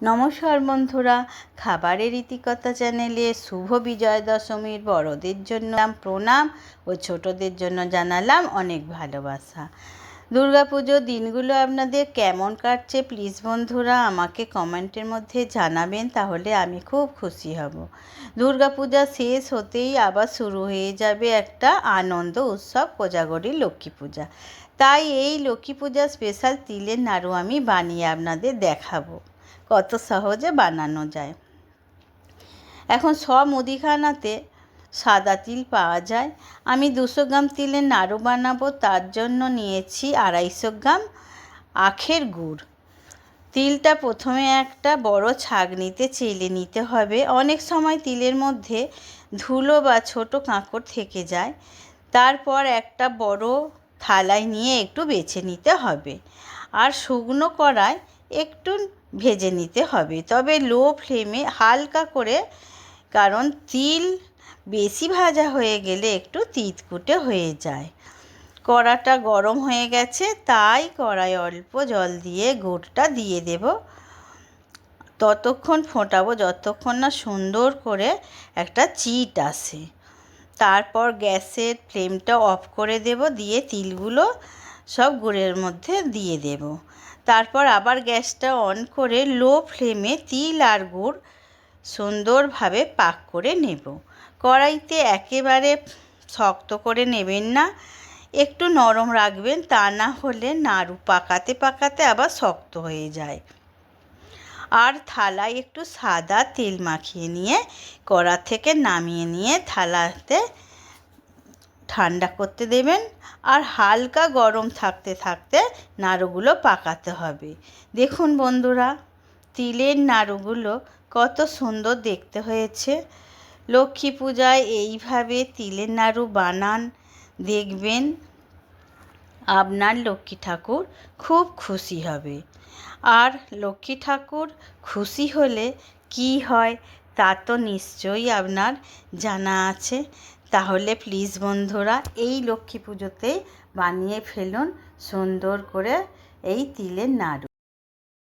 নমস্কার বন্ধুরা, খাবারের রীতিকথা চ্যানেলে শুভ বিজয় দশমীর বড়দের জন্য প্রণাম ও ছোটদের জন্য জানালাম অনেক ভালোবাসা। দুর্গাপুজোর দিনগুলো আপনাদের কেমন কাটছে প্লিজ বন্ধুরা আমাকে কমেন্টের মধ্যে জানাবেন, তাহলে আমি খুব খুশি হব। দুর্গাপূজা শেষ হতেই আবার শুরু হয়ে যাবে একটা আনন্দ উৎসব, কোজাগরী লক্ষ্মী পূজা। তাই এই লক্ষ্মী পূজার স্পেশাল তিলের নাড়ু আমি বানিয়ে আপনাদের দেখাবো। কত সহজে বানানো যায়। এখন সব মুদিখানাতে সাদা তিল পাওয়া যায়। আমি দুশো গ্রাম তিলের নাড়ু বানাবো, তার জন্য নিয়েছি আড়াইশো গ্রাম আখের গুড়। তিলটা প্রথমে একটা বড় ছাগনিতে চেলে নিতে হবে। অনেক সময় তিলের মধ্যে ধুলো বা ছোট কাঁকড় থেকে যায়। তারপর একটা বড় থালায় নিয়ে একটু বেছে নিতে হবে। আর শুকনো কড়ায় একটু ভেজে নিতে হবে। তবে লো ফ্লেমে হালকা করে, কারণ তিল বেশি ভাজা হয়ে গেলে একটু তিতকুটে হয়ে যায়। কড়াটা গরম হয়ে গেছে, তাই কড়াই অল্প জল দিয়ে গুড়টা দিয়ে দেব। ততক্ষণ ফোটাবো যতক্ষণ না সুন্দর করে একটা চিট আসে। তারপর গ্যাসের ফ্লেমটা অফ করে দেব, দিয়ে তিলগুলো সব গুড়ের মধ্যে দিয়ে দেব। তারপর আবার গ্যাসটা অন করে লো ফ্লেমে তিল আর গুড় সুন্দরভাবে পাক করে নেব। কড়াইতে একেবারে শক্ত করে নেবেন না, একটু নরম রাখবেন, তা না হলে নাড়ু পাকাতে পাকাতে আবার শক্ত হয়ে যায়। আর থালায় একটু সাদা তেল মাখিয়ে নিয়ে কড়া থেকে নামিয়ে নিয়ে থালাতে ঠান্ডা করতে দেবেন আর হালকা গরম থাকতে থাকতে নাড়ুগুলো পাকাতে হবে। দেখুন বন্ধুরা, তিলের নাড়ুগুলো কত সুন্দর দেখতে হয়েছে। লক্ষ্মী পূজায় এইভাবে তিলের নাড়ু বানান, দেখবেন আপনার লক্ষ্মী ঠাকুর খুব খুশি হবে। আর লক্ষ্মী ঠাকুর খুশি হলে কি হয় তা তো নিশ্চয়ই আপনার জানা আছে। তাহলে প্লিজ বন্ধুরা এই লক্ষ্মী পুজোতে বানিয়ে ফেলুন সুন্দর করে এই তিলের নাড়ু।